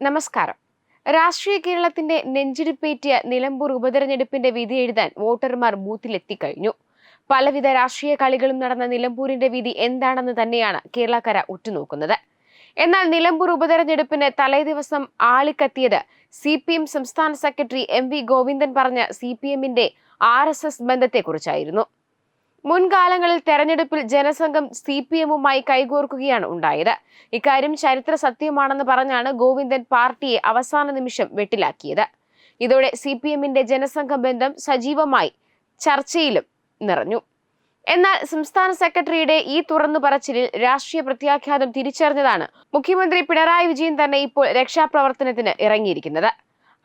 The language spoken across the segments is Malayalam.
നമസ്കാരം. രാഷ്ട്രീയ കേരളത്തിന്റെ നെഞ്ചിടിപ്പേറ്റിയ നിലമ്പൂർ ഉപതെരഞ്ഞെടുപ്പിന്റെ വിധി എഴുതാൻ വോട്ടർമാർ ബൂത്തിലെത്തിക്കഴിഞ്ഞു. പലവിധ രാഷ്ട്രീയ കളികളും നടന്ന നിലമ്പൂരിന്റെ വിധി എന്താണെന്ന് തന്നെയാണ് കേരളക്കര ഉറ്റുനോക്കുന്നത്. എന്നാൽ നിലമ്പൂർ ഉപതെരഞ്ഞെടുപ്പിന് തലേദിവസം ആളിക്കത്തിയത് സി പി എം സംസ്ഥാന സെക്രട്ടറി എം വി ഗോവിന്ദൻ പറഞ്ഞ സി പി എമ്മിന്റെ ആർ എസ് എസ് ബന്ധത്തെക്കുറിച്ചായിരുന്നു. മുൻകാലങ്ങളിൽ തെരഞ്ഞെടുപ്പിൽ ജനസംഘം സി പി എമ്മുമായി കൈകോർക്കുകയാണ് ഉണ്ടായത്. ഇക്കാര്യം ചരിത്ര സത്യമാണെന്ന് പറഞ്ഞാണ് ഗോവിന്ദൻ പാർട്ടിയെ അവസാന നിമിഷം വെട്ടിലാക്കിയത്. ഇതോടെ സി പി എമ്മിന്റെ ജനസംഘ ബന്ധം സജീവമായി ചർച്ചയിലും നിറഞ്ഞു. എന്നാൽ സംസ്ഥാന സെക്രട്ടറിയുടെ ഈ തുറന്നു പറച്ചിലിൽ രാഷ്ട്രീയ പ്രത്യാഘാതം തിരിച്ചറിഞ്ഞതാണ് മുഖ്യമന്ത്രി പിണറായി വിജയൻ തന്നെ ഇപ്പോൾ രക്ഷാപ്രവർത്തനത്തിന് ഇറങ്ങിയിരിക്കുന്നത്.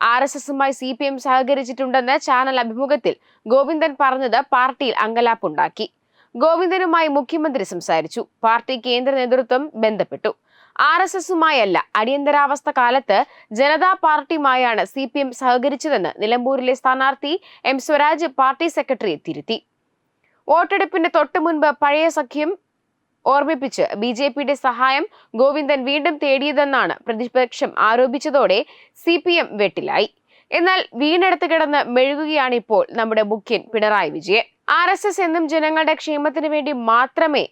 ആർ എസ് എസുമായി സി പി എം സഹകരിച്ചിട്ടുണ്ടെന്ന് ചാനൽ അഭിമുഖത്തിൽ ഗോവിന്ദൻ പറഞ്ഞത് പാർട്ടിയിൽ അങ്കലാപ്പുണ്ടാക്കി. ഗോവിന്ദനുമായി മുഖ്യമന്ത്രി സംസാരിച്ചു. പാർട്ടി കേന്ദ്ര നേതൃത്വം ബന്ധപ്പെട്ടു. ആർ എസ് എസുമായല്ല അടിയന്തരാവസ്ഥ കാലത്ത് ജനതാ പാർട്ടിയുമായാണ് സി പി എം സഹകരിച്ചതെന്ന് നിലമ്പൂരിലെ സ്ഥാനാർത്ഥി എം സ്വരാജ് പാർട്ടി സെക്രട്ടറിയെ തിരുത്തി. വോട്ടെടുപ്പിന്റെ തൊട്ടു മുൻപ് പഴയ സഖ്യം ഓർമ്മിപ്പിച്ച് ബി ജെ പിയുടെ സഹായം ഗോവിന്ദൻ വീണ്ടും തേടിയതെന്നാണ് പ്രതിപക്ഷം ആരോപിച്ചതോടെ സി പി എം വെട്ടിലായി. എന്നാൽ വീണ്ടെടുത്ത് കിടന്ന് മെഴുകുകയാണിപ്പോൾ നമ്മുടെ മുഖ്യൻ Pinarayi Vijayan. R S S എന്നും ജനങ്ങളുടെ ക്ഷേമത്തിന് വേണ്ടി മാത്രമേ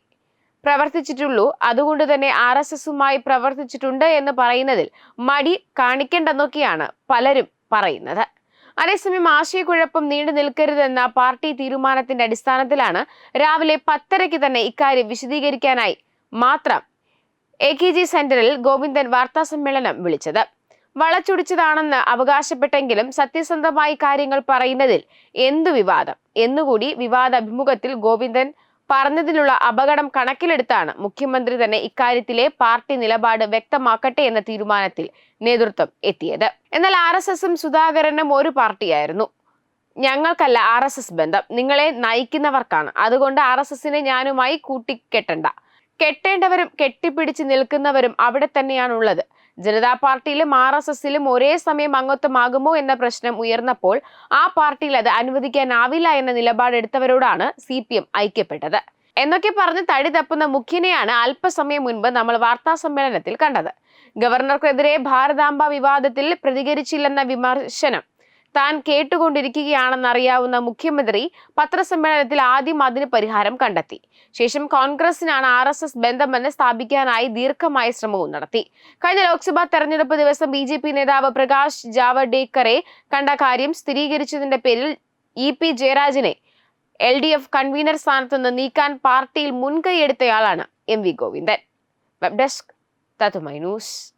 പ്രവർത്തിച്ചിട്ടുള്ളൂ. അതുകൊണ്ട് തന്നെ ആർ എസ് എസുമായി പ്രവർത്തിച്ചിട്ടുണ്ട് എന്ന് പറയുന്നതിൽ മടി കാണിക്കേണ്ടെന്നൊക്കെയാണ് പലരും പറയുന്നത്. അതേസമയം ആശയക്കുഴപ്പം നീണ്ടു നിൽക്കരുതെന്ന പാർട്ടി തീരുമാനത്തിന്റെ അടിസ്ഥാനത്തിലാണ് രാവിലെ പത്തരയ്ക്ക് തന്നെ ഇക്കാര്യം വിശദീകരിക്കാനായി മാത്രം എ കെ ജി സെന്ററിൽ ഗോവിന്ദൻ വാർത്താ സമ്മേളനം വിളിച്ചത്. വളച്ചൊടിച്ചതാണെന്ന് അവകാശപ്പെട്ടെങ്കിലും സത്യസന്ധമായി കാര്യങ്ങൾ പറയുന്നതിൽ എന്തു വിവാദം? എന്നുകൂടി വിവാദ അഭിമുഖത്തിൽ ഗോവിന്ദൻ പറഞ്ഞതിലുള്ള അപകടം കണക്കിലെടുത്താണ് മുഖ്യമന്ത്രി തന്നെ ഇക്കാര്യത്തിലെ പാർട്ടി നിലപാട് വ്യക്തമാക്കട്ടെ എന്ന തീരുമാനത്തിൽ നേതൃത്വം എത്തിയത്. എന്നാൽ ആർ എസ് എസും സുധാകരനും ഒരു പാർട്ടിയായിരുന്നു. ഞങ്ങൾക്കല്ല ആർ എസ് എസ് ബന്ധം. നിങ്ങളെ നയിക്കുന്നവർക്കാണ്. അതുകൊണ്ട് ആർ എസ് എസിനെ ഞാനുമായി കൂട്ടിക്കെട്ടണ്ട. കെട്ടേണ്ടവരും കെട്ടിപ്പിടിച്ച് നിൽക്കുന്നവരും അവിടെ തന്നെയാണുള്ളത്. ജനതാ പാർട്ടിയിലും ആർ എസ് എസിലും ഒരേ സമയം അംഗത്വമാകുമോ എന്ന പ്രശ്നം ഉയർന്നപ്പോൾ ആ പാർട്ടിയിൽ അത് അനുവദിക്കാനാവില്ല എന്ന നിലപാടെടുത്തവരോടാണ് സി പി എം ഐക്യപ്പെട്ടത്. എന്നൊക്കെ പറഞ്ഞ് തടി തപ്പുന്ന മുഖ്യനെയാണ് അല്പസമയം മുൻപ് നമ്മൾ വാർത്താ സമ്മേളനത്തിൽ കണ്ടത്. ഗവർണർക്കെതിരെ ഭാരതാംബ വിവാദത്തിൽ പ്രതികരിച്ചില്ലെന്ന വിമർശനം താൻ കേട്ടുകൊണ്ടിരിക്കുകയാണെന്നറിയാവുന്ന മുഖ്യമന്ത്രി പത്രസമ്മേളനത്തിൽ ആദ്യം അതിന് പരിഹാരം കണ്ടെത്തി. ശേഷം കോൺഗ്രസിനാണ് ആർ എസ് എസ് ബന്ധമെന്ന് സ്ഥാപിക്കാനായി ദീർഘമായ ശ്രമവും നടത്തി. കഴിഞ്ഞ ലോക്സഭാ തെരഞ്ഞെടുപ്പ് ദിവസം ബി ജെ പി നേതാവ് പ്രകാശ് ജാവഡേക്കറെ കണ്ട കാര്യം സ്ഥിരീകരിച്ചതിന്റെ പേരിൽ ഇ പി ജയരാജനെ എൽ ഡി എഫ് കൺവീനർ സ്ഥാനത്തുനിന്ന് നീക്കാൻ പാർട്ടിയിൽ മുൻകൈയെടുത്തയാളാണ് M V Govindan. Web desk തത്തുമൈ ന്യൂസ്.